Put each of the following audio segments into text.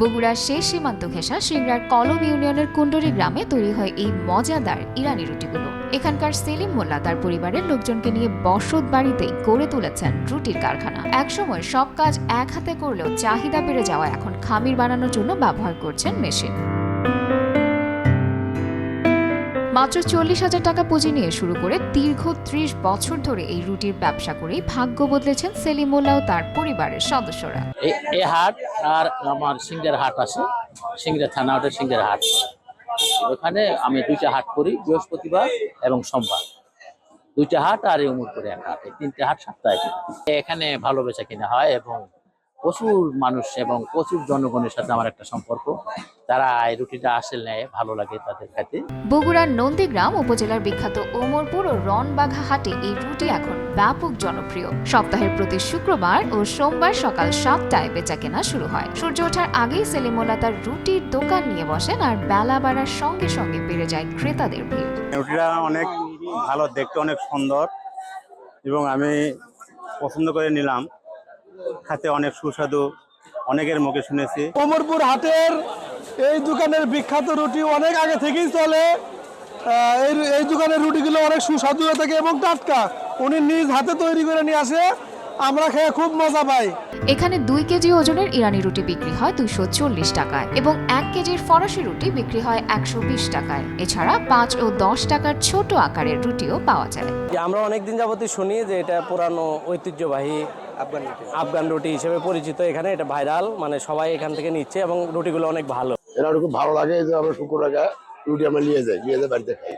বগুড়ার শেষ সীমান্ত ঘেঁষা সিংড়ার কলম ইউনিয়নের কুণ্ডরি গ্রামে তৈরি হয় এই মজাদার ইরানি রুটিগুলো। এখানকার সেলিম মোল্লা তার পরিবারের লোকজনকে নিয়ে বসত বাড়িতেই গড়ে তুলেছেন রুটির কারখানা। একসময় সব কাজ এক হাতে করলেও চাহিদা বেড়ে যাওয়া এখন খামির বানানোর জন্য ব্যবহার করছেন মেশিন। মাত্র চল্লিশ হাজার টাকা পুঁজি নিয়ে শুরু করে দীর্ঘ ত্রিশ বছর ধরে এই রুটির ব্যবসা করেই ভাগ্য বদলেছেন সেলিম মোল্লা ও তার পরিবারের সদস্যরা। এই হাট আর আমার সিংহের হাট আছে সিংড়া থানা ওটা সিংহের হাট। ওখানে আমি দুইটা হাট করি, বৃহস্পতিবার এবং সোমবার। দুইটা হাট আর এই উমরপুরে এক হাট, এই তিনটে হাট সপ্তাহে এখানে ভালো বেচা কিনা হয় এবং প্রচুর মানুষ এবং প্রচুর জনগণের সাথে আমার একটা সম্পর্ক। তারা এই রুটিটা আসলে নেয় ভালো লাগে তাদের খাতে বগুড়ার নন্দীগ্রাম উপজেলার বিখ্যাত ওমরপুর ও রনবাঘা হাটে এই রুটি এখন ব্যাপক জনপ্রিয়। সপ্তাহের প্রতি শুক্রবার ও সোমবার সকাল সাতটায় বেচা কেনা শুরু হয়। সূর্য ওঠার আগেই সেলিমোলা তার রুটির দোকান নিয়ে বসেন আর বেলা বাড়ার সঙ্গে সঙ্গে বেড়ে যায় ক্রেতাদের ভিড়। রুটিটা অনেক ভালো দেখতে অনেক সুন্দর এবং আমি পছন্দ করে নিলাম। খেতে অনেক সুস্বাদু অনেকের মুখে শুনেছি। কোমরপুর হাটের এই দোকানের বিখ্যাত রুটি অনেক আগে থেকেই চলে। আহ, এই এই দোকানের রুটিগুলো অনেক সুস্বাদু হয়ে থাকে এবং টাটকা। উনি নিজ হাতে তৈরি করে নিয়ে আসে আমরা খেয়ে খুব মজা পাই। এখানে দুই কেজি ওজনের ইরানি রুটি বিক্রি হয় দুইশো চল্লিশ টাকায় এবং এক কেজির ফরাসি রুটি বিক্রি হয় একশো বিশ টাকায়। এছাড়া পাঁচ ও দশ টাকার ছোট আকারের রুটিও পাওয়া যায়। যে আমরা অনেক দিন যাবতই শুনি যে এটা পুরানো ঐতিহ্যবাহী আফগান আফগান রুটি হিসেবে পরিচিত এখানে এটা ভাইরাল মানে সবাই এখান থেকে নিচ্ছে এবং রুটিগুলো অনেক ভালো। এরা খুব ভালো লাগে এই যে আমরা শুকুর রুটি আমরা নিয়ে যাই নিয়ে যাই বাড়িতে খাই।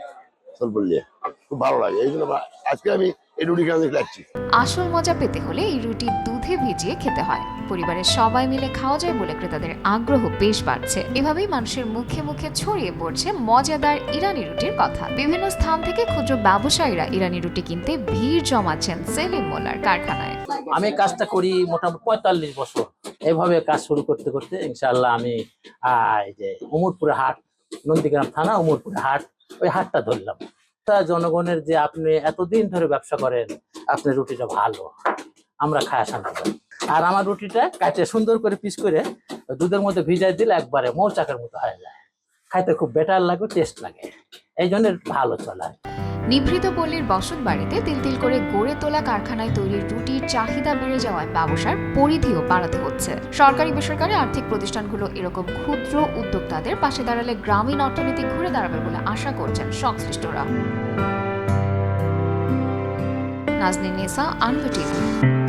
খুব ভালো লাগে এই জন্য আজকে আমি এই রুটি খাওয়া খাচ্ছি আসল মজা পেতে হলে এই রুটি দুধে ভিজিয়ে খেতে হয়। পরিবারের সবাই মিলে খাওয়া যায় বলে ক্রেতাদের আগ্রহ বেশ বাড়ছে। এভাবেই মানুষের মুখে মুখে ছড়িয়ে পড়ছে মজাদার ইরানি রুটির কথা। বিভিন্ন স্থান থেকে ক্ষুদ্র ব্যবসায়ীরা ইরানি রুটি কিনতে ভিড় জমাচ্ছেন সেলিম মোল্লার কারখানায়। আমি কাজটা করি মোটামুটি পঁয়তাল্লিশ বছর। এইভাবে কাজ শুরু করতে করতে ইনশাল্লাহ আমি আহ, এই যে উমরপুরে হাট নন্দীগ্রাম থানা উমরপুরে হাট ওই হাতটা ধরলাম। তা জনগণের যে আপনি এতদিন ধরে ব্যবসা করেন, আপনার রুটিটা ভালো। আমরা খায় শান্তি আর আমার রুটিটা কাটে, সুন্দর করে পিস করে দুধের মধ্যে ভিজাই দিলে একবারে মৌচাকের মতো হয়ে যায়। খাইতে খুব বেটার লাগে টেস্ট লাগে। এই জন্য ভালো চলে। নিভৃত পল্লীর বসত বাড়িতে তিল তিল করে গড়ে তোলা কারখানায় তৈরি রুটির চাহিদা বেড়ে যাওয়ায় ব্যবসার পরিধিও বাড়াতে হচ্ছে। সরকারি বেসরকারি আর্থিক প্রতিষ্ঠানগুলো এরকম ক্ষুদ্র উদ্যোক্তাদের পাশে দাঁড়ালে গ্রামীণ অর্থনীতি ঘুরে দাঁড়াবে বলে আশা করছেন সংশ্লিষ্টরা। নাজনীন নেসা আনভি টিভি